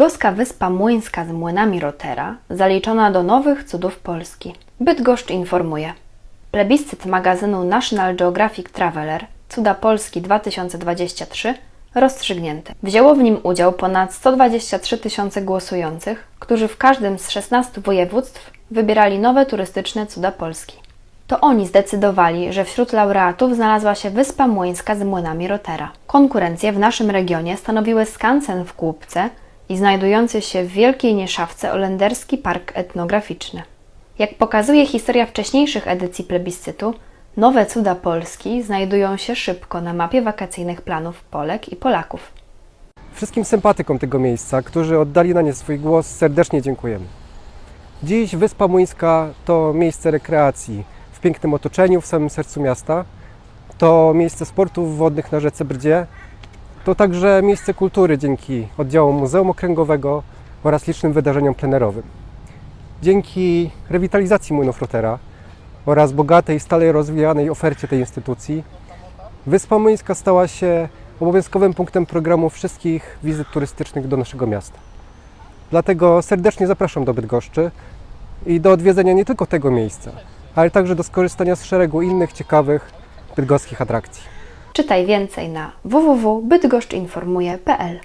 Goska Wyspa Młyńska z młynami Rotera zaliczona do nowych cudów Polski. Bydgoszcz informuje. Plebiscyt magazynu National Geographic Traveler Cuda Polski 2023 rozstrzygnięty. Wzięło w nim udział ponad 123 tysiące głosujących, którzy w każdym z 16 województw wybierali nowe turystyczne cuda Polski. To oni zdecydowali, że wśród laureatów znalazła się Wyspa Młyńska z młynami Rotera. Konkurencję w naszym regionie stanowiły skansen w Kłupce i znajdujący się w Wielkiej Nieszawce Olenderski Park Etnograficzny. Jak pokazuje historia wcześniejszych edycji plebiscytu, nowe cuda Polski znajdują się szybko na mapie wakacyjnych planów Polek i Polaków. Wszystkim sympatykom tego miejsca, którzy oddali na nie swój głos, serdecznie dziękujemy. Dziś Wyspa Młyńska to miejsce rekreacji w pięknym otoczeniu, w samym sercu miasta. To miejsce sportów wodnych na rzece Brdzie. To także miejsce kultury dzięki oddziałom Muzeum Okręgowego oraz licznym wydarzeniom plenerowym. Dzięki rewitalizacji młynów Rotera oraz bogatej, stale rozwijanej ofercie tej instytucji, Wyspa Młyńska stała się obowiązkowym punktem programu wszystkich wizyt turystycznych do naszego miasta. Dlatego serdecznie zapraszam do Bydgoszczy i do odwiedzenia nie tylko tego miejsca, ale także do skorzystania z szeregu innych ciekawych bydgoskich atrakcji. Czytaj więcej na www.bydgoszczynformuje.pl